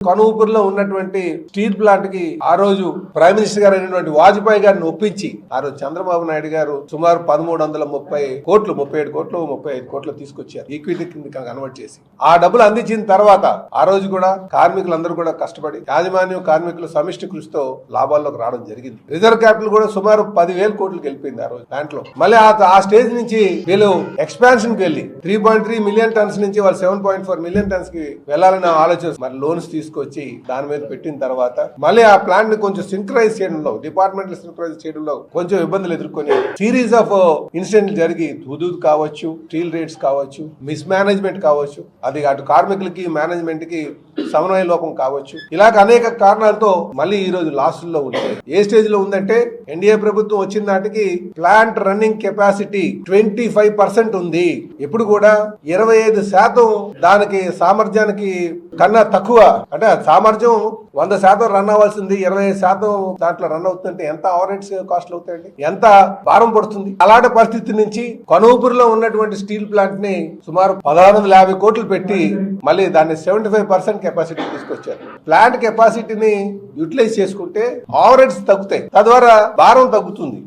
కనుపూర్లో ఉన్నటువంటి స్టీల్ ప్లాంట్కి ఆ రోజు ప్రైమ్ మినిస్టర్ గారు అయినటువంటి వాజ్పేయి గారిని ఒప్పించి ఆ రోజు చంద్రబాబు నాయుడు గారు సుమారు పదమూడు వందల ముప్పై కోట్లు ముప్పై ఏడు కోట్లు ముప్పై ఐదు కోట్లు తీసుకొచ్చారు ఈక్విటీ కింద కన్వర్ట్ చేసి. ఆ డబ్బులు అందించిన తర్వాత ఆ రోజు కూడా కార్మికులందరూ కూడా కష్టపడి యాజమాన్యం కార్మికులు సమిష్టి కృషితో లాభాల్లోకి రావడం జరిగింది. రిజర్వ్ క్యాపిటల్ కూడా సుమారు పదివేల కోట్లు వెళ్ళిపోయింది ఆ రోజు దాంట్లో. మళ్ళీ ఆ స్టేజ్ నుంచి వీళ్ళు ఎక్స్పాన్షన్కి వెళ్ళి three point three million tons నుంచి వాళ్ళు సెవెన్ పాయింట్ ఫోర్ మిలియన్ టన్స్కి వెళ్ళాలని ఆలోచన మరి లోన్స్ తీసుకొచ్చి దాని మీద పెట్టిన తర్వాత మళ్ళీ ఆ ప్లాన్ని కొంచెం సింక్రైజ్ చేయడంలో డిపార్ట్మెంట్ సింక్రైజ్ చేయడంలో కొంచెం ఇబ్బందులు ఎదుర్కొని సిరీస్ ఆఫ్ ఇన్సిడెంట్ జరిగి హుదూద్ కావచ్చు స్టీల్ రేట్స్ కావచ్చు మిస్ మేనేజ్మెంట్ కావచ్చు అది అటు కార్మికులకి మేనేజ్మెంట్కి సమన్వయ లోపం కావచ్చు. ఇలాగ అనేక కారణాలతో మళ్ళీ ఈ రోజు లాసుల్లో ఉంది ఏ స్టేజ్లో ఉందంటే ఎన్డీఏ ప్రభుత్వం వచ్చిన నాటికి plant running capacity twenty five percent ఉంది. ఇప్పుడు కూడా ఇరవై ఐదు శాతం దానికి సామర్థ్యానికి కన్నా తక్కువ. అంటే సామర్థ్యం వంద శాతం రన్ అవ్వాల్సింది ఇరవై శాతం దాంట్లో రన్ అవుతుంటే ఎంత ఓవరేట్స్ కాస్ట్ అవుతాయండి? ఎంత భారం పడుతుంది? అలాంటి పరిస్థితి నుంచి కనూపురిలో ఉన్నటువంటి స్టీల్ ప్లాంట్ని సుమారు పదహారు వందల యాభై కోట్లు పెట్టి మళ్ళీ దాన్ని సెవెంటీ ఫైవ్ పర్సెంట్ కెపాసిటీ తీసుకొచ్చారు. ప్లాంట్ కెపాసిటీని యూటిలైజ్ చేసుకుంటే ఓవరేట్స్ తగ్గుతాయి. తద్వారా భారం తగ్గుతుంది.